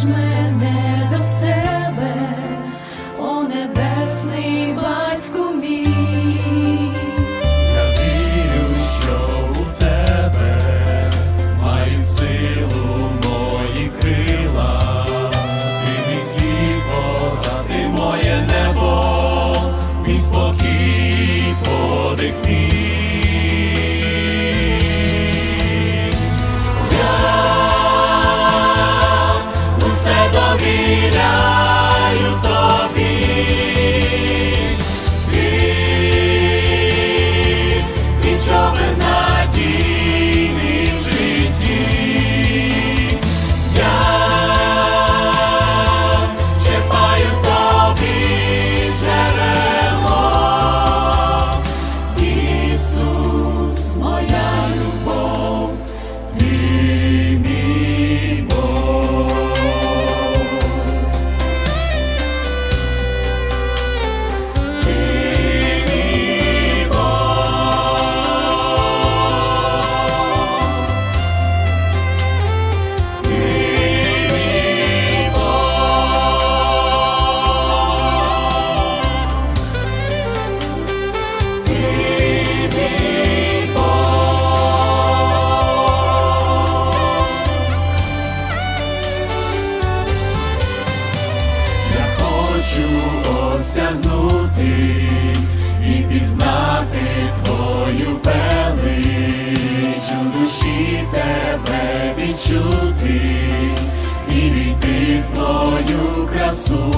Weźmy душі тебе відчути і війти в твою красу,